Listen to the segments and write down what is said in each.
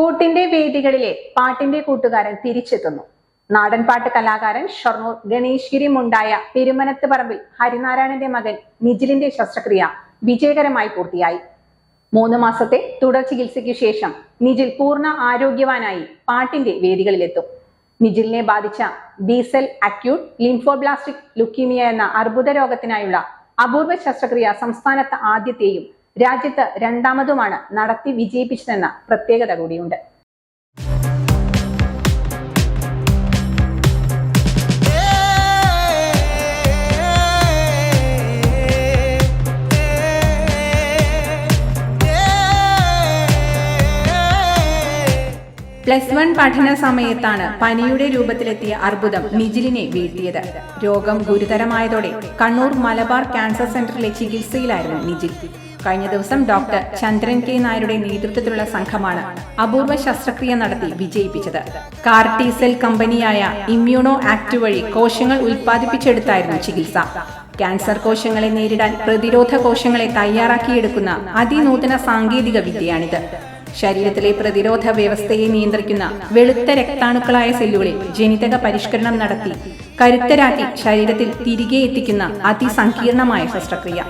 കൂട്ടിന്റെ വേദികളിലെ പാട്ടിന്റെ കൂട്ടുകാരൻ തിരിച്ചെത്തുന്നു. നാടൻപാട്ട് കലാകാരൻ ഷൊർണൂർ ഗണേശ്ഗിരി മുണ്ടായ തിരുമനത്ത് പറമ്പിൽ ഹരിനാരായണന്റെ മകൻ നിജിലിന്റെ ശസ്ത്രക്രിയ വിജയകരമായി പൂർത്തിയായി. മൂന്ന് മാസത്തെ തുടർ ചികിത്സയ്ക്ക് ശേഷം നിജിൽ പൂർണ ആരോഗ്യവാനായി പാട്ടിന്റെ വേദികളിലെത്തും. നിജിലിനെ ബാധിച്ച ബീസെൽ അക്യൂട്ട് ലിംഫോബ്ലാസ്റ്റിക് ലുക്കീമിയ എന്ന അർബുദ രോഗത്തിനായുള്ള അപൂർവ ശസ്ത്രക്രിയ സംസ്ഥാനത്ത് ആദ്യത്തെയും രാജ്യത്ത് രണ്ടാമതുമാണ് നടത്തി വിജയിപ്പിച്ചതെന്ന പ്രത്യേകത കൂടിയുണ്ട്. പ്ലസ് വൺ പഠന സമയത്താണ് പനിയുടെ രൂപത്തിലെത്തിയ അർബുദം നിജിലിനെ വീഴ്ത്തിയത്. രോഗം ഗുരുതരമായതോടെ കണ്ണൂർ മലബാർ ക്യാൻസർ സെന്ററിലെ ചികിത്സയിലായിരുന്നു നിജിൽ കഴിഞ്ഞ ദിവസം ഡോക്ടർ ചന്ദ്രൻ കെ. നായരുടെ നേതൃത്വത്തിലുള്ള സംഘമാണ് അപൂർവ ശസ്ത്രക്രിയ നടത്തി വിജയിപ്പിച്ചത്. കാർട്ടിസെൽ കമ്പനിയായ ഇമ്മ്യൂണോ ആക്ട് വഴി കോശങ്ങൾ ഉൽപ്പാദിപ്പിച്ചെടുത്തായിരുന്നു ചികിത്സ. ക്യാൻസർ കോശങ്ങളെ നേരിടാൻ പ്രതിരോധ കോശങ്ങളെ തയ്യാറാക്കിയെടുക്കുന്ന അതിനൂതന സാങ്കേതിക വിദ്യയാണിത്. ശരീരത്തിലെ പ്രതിരോധ വ്യവസ്ഥയെ നിയന്ത്രിക്കുന്ന വെളുത്ത രക്താണുക്കളായ സെല്ലുകളിൽ ജനിതക പരിഷ്കരണം നടത്തി കരുത്തരാക്കി ശരീരത്തിൽ തിരികെ എത്തിക്കുന്ന അതിസങ്കീർണമായ ശസ്ത്രക്രിയ.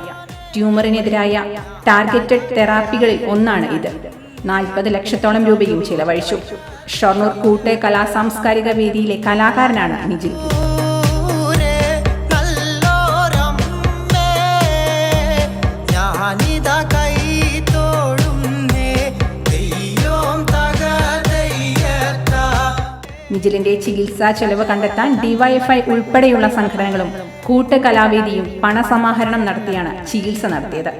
ട്യൂമറിനെതിരായ ടാർഗറ്റഡ് തെറാപ്പികളിൽ ഒന്നാണ് ഇത്. നാൽപ്പത് ലക്ഷത്തോളം രൂപയും ചിലവഴിച്ചു. ഷൊർണൂർ കൂട്ടെ കലാ സാംസ്കാരിക വേദിയിലെ കലാകാരനാണ് നിജിൽ നിജിലിന്റെ ചികിത്സാ ചെലവ് കണ്ടെത്താൻ ഡിവൈഎഫ്ഐ ഉൾപ്പെടെയുള്ള സംഘടനകളും കൂട്ടുകലാവേദിയും പണസമാഹരണം നടത്തിയാണ് ചികിത്സ നടത്തിയത്.